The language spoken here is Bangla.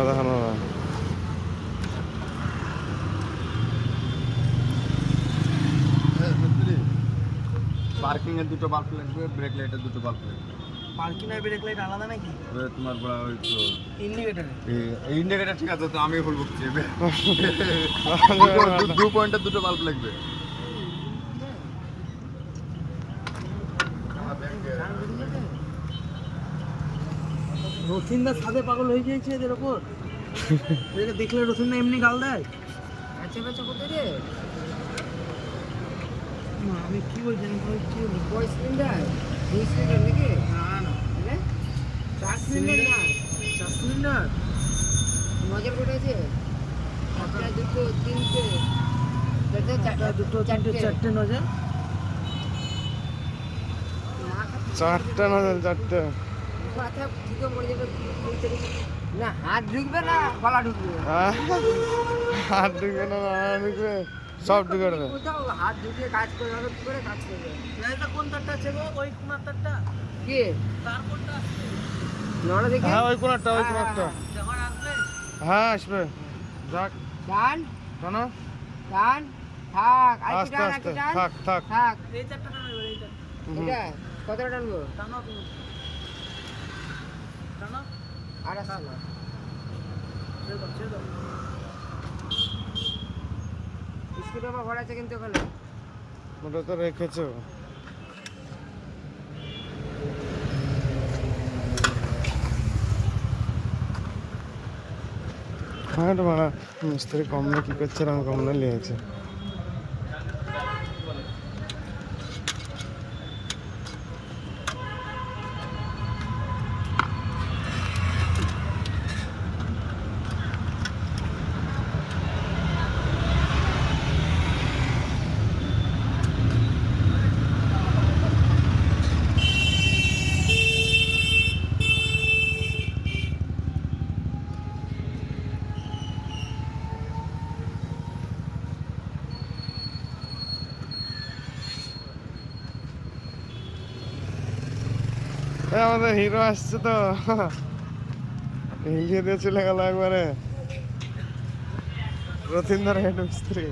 দেখানো না পার্কিং এর দুটো বাল্ব লাগবে ব্রেক লাইটের দুটো বাল্ব লাগবে। পার্কিং আর ব্রেক লাইট আলাদা নাকি? এবার তোমার বড় ওই তো ইন্ডিকেটারে এই ইন্ডিকেটার ঠিক আছে তো আমি বলব কি? দু পয়েন্টের দুটো বাল্ব লাগবে। রথিনদা সাদে পাগল হয়ে গিয়েছে এদের ওপর। এদেরকে দেখলে রথিনদা এমনি গাল দেয়। আচ্ছা বাচ্চা কোথায় রে? না, আমি কি বলছি আমি বলছি কি কয় সিলিন্ডার? দুই সিলিন্ডার নাকি? না না। তাহলে চার সিলিন্ডার না? চার সিলিন্ডার? নজর কোটা আছে একটা দুটো তিনটে চারটে একটা চারটে দুটো চারটে। চারটে নজর। চারটে না চারটে। মাথা ঢুকে মরে যাবে না হাত ঢুকবে না গলা ঢুকবে। হ্যাঁ? হাত ঢুকে না না ঢুকবে। সব ঢুকে দেবে। কোথাও হাত ঢুকে কাজ করে কাজ করবে? এটা কোন তারটা আছে গো? ওই কোনার তারটা? কি? তার কোনটা নড়া দেখে। হ্যাঁ ওই কোনারটা ওই কোনারটা যখন আসবে? হ্যাঁ আসবে। যাক। টান কেন টান থাক আস্তে আস্তে। থাক থাক। থাক। এই চারটা টানো এই চারটা। কতটা টানবো? টানো তুমি। আর আছে কিন্তু ওখানে ওটা তো রেখেছো। হ্যাঁ এটা মারা মিস্ত্রি কম না কি করছে আমি কম না লিয়েছে আমাদের হিরো আসছে তো। হিলিয়ে দিয়ে চলে গেল একবারে। রথিন্দর হেড মিস্ত্রি।